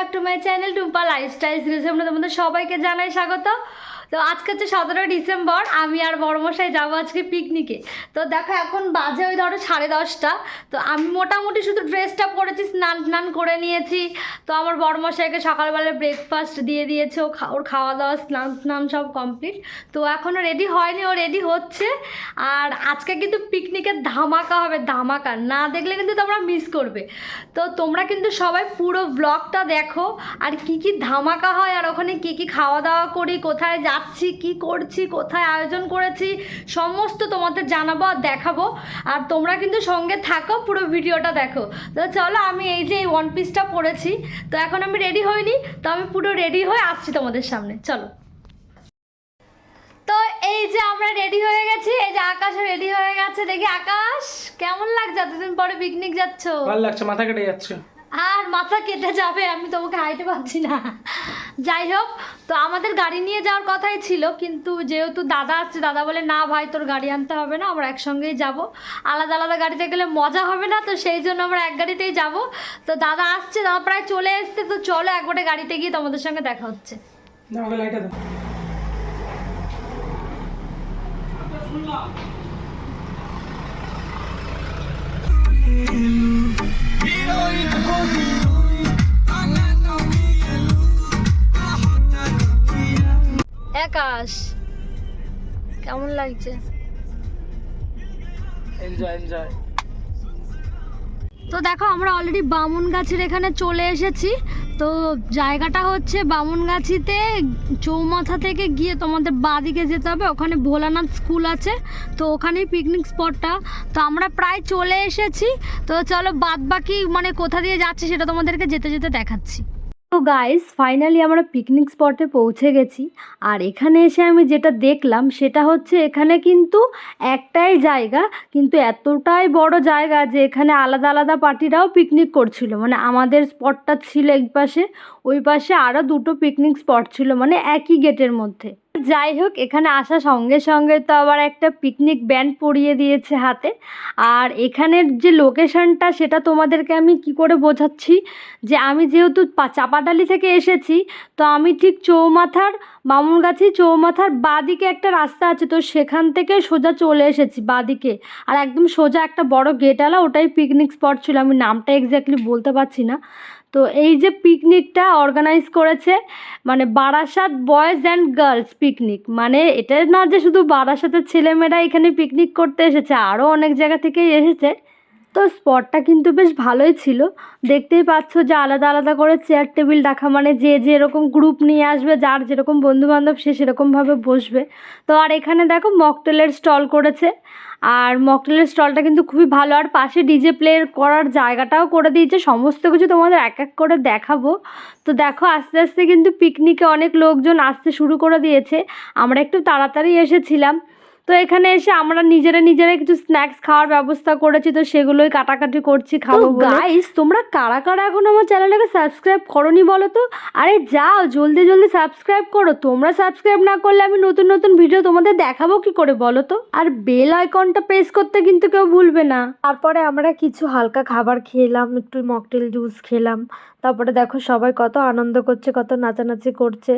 Back to my channel Tumpa lifestyle series আমরা তোমাদের সবাইকে জানাই স্বাগত। তো আজকে হচ্ছে সতেরো ডিসেম্বর, আমি আর বড়মশাই যাব আজকে পিকনিকে তো দেখো এখন বাজে ওই ধরো সাড়ে দশটা, তো আমি মোটামুটি শুধু ড্রেসটা পরেছি, স্নান স্নান করে নিয়েছি। তো আমার বড়মশাইকে সকালবেলা ব্রেকফাস্ট দিয়ে দিয়েছে, ও ওর খাওয়া দাওয়া স্নান স্নান সব কমপ্লিট তো এখনও রেডি হয়নি, ও রেডি হচ্ছে। আর আজকে কিন্তু পিকনিকের ধামাকা হবে, ধামাকা। না দেখলে কিন্তু তোমরা মিস করবে। তো তোমরা কিন্তু সবাই পুরো ব্লগটা দেখো, আর কি কি ধামাকা হয়, আর ওখানে কি কি খাওয়া দাওয়া করি, কোথায় যাচ্ছি কি করছি কোথায় আয়োজন করেছি সমস্ত তোমাদের জানাব আর দেখাবো। আর তোমরা কিন্তু সঙ্গে থাকো পুরো ভিডিওটা দেখো। তো চলো আমি এই যে এই ওয়ান পিসটা পরেছি তো এখন আমি রেডি হইনি তো আমি পুরো রেডি হয়ে আসছি তোমাদের সামনে। চলো। তো এই যে আমরা রেডি হয়ে গেছি এই যে আকাশও রেডি হয়ে গেছে দেখি আকাশ কেমন লাগছে? এতদিন পরে পিকনিক যাচ্ছ? ভালো লাগছে মাথা কেটে যাচ্ছে। আর মাথা কেটে যাবে আমি তোমাকে হাইতে পারছি না। যাই হোক তো আমাদের গাড়ি নিয়ে যাওয়ার কথাই ছিল কিন্তু যেহেতু দাদা আসছে দাদা বলে না ভাই তোর গাড়ি আনতে হবে না আমরা একসঙ্গেই যাব। আলাদা আলাদা গাড়িতে গেলে মজা হবে না তো সেই জন্য আমরা এক গাড়িতেই যাব। তো দাদা আসছে দাদা প্রায় চলে এসছে তো চলো একবারে গাড়িতে গিয়ে তোমাদের সঙ্গে দেখা হচ্ছে। না আকাশ। কেমন লাগছে? এনজয় এনজয় তো দেখো আমরা অলরেডি বামুন গাছের এখানে চলে এসেছি। তো জায়গাটা হচ্ছে বামুনগাছিতে চৌমাথা থেকে গিয়ে তোমাদের বাদিকে যেতে হবে। ওখানে ভোলানাথ স্কুল আছে তো ওখানেই পিকনিক স্পটটা তো আমরা প্রায় চলে এসেছি। তো চলো বাদ বাকি মানে কোথা দিয়ে যাচ্ছে সেটা তোমাদেরকে যেতে যেতে দেখাচ্ছি। তো গাইস ফাইনালি আমরা পিকনিক স্পটে পৌঁছে গেছি। আর এখানে এসে আমি যেটা দেখলাম, সেটা হচ্ছে এখানে কিন্তু একটাই জায়গা, কিন্তু এতটাই বড় জায়গা যে এখানে আলাদা আলাদা পার্টিরাও পিকনিক করছিল। মানে আমাদের স্পটটা ছিল এক পাশে ওই পাশে আরও দুটো পিকনিক স্পট ছিল মানে একই গেটের মধ্যে। যাই হোক, এখানে আসা সঙ্গে সঙ্গে তো আবার একটা পিকনিক ব্যান্ড পরিয়ে দিয়েছে হাতে। আর এখানের যে লোকেশনটা সেটা তোমাদেরকে আমি কি করে বোঝাচ্ছি? যে আমি যেহেতু চাপাটালি থেকে এসেছি, তো আমি ঠিক চৌমাথার বামুনগাছি চৌমাথার বাদিকে একটা রাস্তা আছে, তো সেখান থেকে সোজা চলে এসেছি বাদিকে। আর একদম সোজা একটা বড় গেটওয়ালা, ওটাই পিকনিক স্পট ছিল, আমি নামটা এক্স্যাক্টলি বলতে পারছি না। তো এই যে পিকনিকটা অর্গানাইজ করেছে মানে Barasat boys and girls picnic মানে এটা না যে শুধু বারাসাতের ছেলেমেয়েরা এখানে পিকনিক করতে এসেছে আরও অনেক জায়গা থেকেই এসেছে। তো স্পটটা কিন্তু বেশ ভালোই ছিল। দেখতেই পাচ্ছ যে আলাদা আলাদা করে চেয়ার টেবিল রাখা মানে যে যেরকম গ্রুপ নিয়ে আসবে, যার যেরকম বন্ধু বান্ধব সে সেরকমভাবে বসবে। তো আর এখানে দেখো মকটেলের স্টল করেছে। আর মকটেলের স্টলটা কিন্তু খুবই ভালো। আর পাশে ডিজে প্লে করার জায়গাটাও করে দিয়েছে। সমস্ত কিছু তোমাদের এক এক করে দেখাবো। তো দেখো আস্তে আস্তে কিন্তু পিকনিকে অনেক লোকজন আসতে শুরু করে দিয়েছে। আমরা একটু তাড়াতাড়ি এসেছিলাম। তো এখানে এসে আমরা নিজেরা নিজেরা কিছু স্ন্যাক্স খাওয়ার ব্যবস্থা করেছি তো সেগুলোই কাটাকাটি করছি খাব গাইস তোমরা কারা কারা এখন আমার চ্যানেলটাকে সাবস্ক্রাইব করনি বলো তো? আরে যাও জলদি জলদি সাবস্ক্রাইব করো। তোমরা সাবস্ক্রাইব না করলে আমি নতুন নতুন ভিডিও তোমাদের দেখাবো কি করে বলো তো? আর বেল আইকনটা প্রেস করতে কিন্তু কেউ ভুলবে না। তারপরে আমরা কিছু হালকা খাবার খেলাম একটু মকটেল জুস খেলাম। তারপরে দেখো সবাই কত আনন্দ করছে কত নাচানাচি করছে।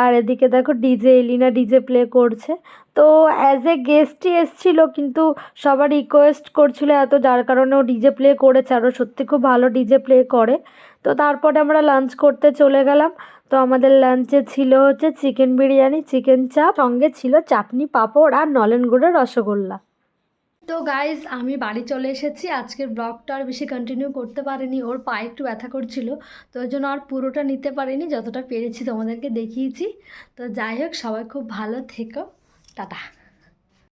আর এদিকে দেখো ডিজে এলিনা ডিজে প্লে করছে। তো অ্যাজ এ গেস্টই এসছিল, কিন্তু সবার রিকোয়েস্ট করছিল এত, যার কারণে ও ডিজে প্লে করেছে, আর ও সত্যি খুব ভালো ডিজে প্লে করে। তো তারপরে আমরা লাঞ্চ করতে চলে গেলাম। তো আমাদের লাঞ্চে ছিল হচ্ছে চিকেন বিরিয়ানি চিকেন চাপ সঙ্গে ছিল চাটনি, পাঁপড় আর নলেন গুড়ের রসগোল্লা। তো গাইজ আমি বাড়ি চলে এসেছি। আজকের ব্লগটা আর বেশি কন্টিনিউ করতে পারিনি, ওর পায়ে একটু ব্যথা করছিল, তো ওই জন্য আর পুরোটা নিতে পারিনি, যতটা পেরেছি তোমাদেরকে দেখিয়েছি। তো যাই হোক, সবাই খুব ভালো থেকো। 大大。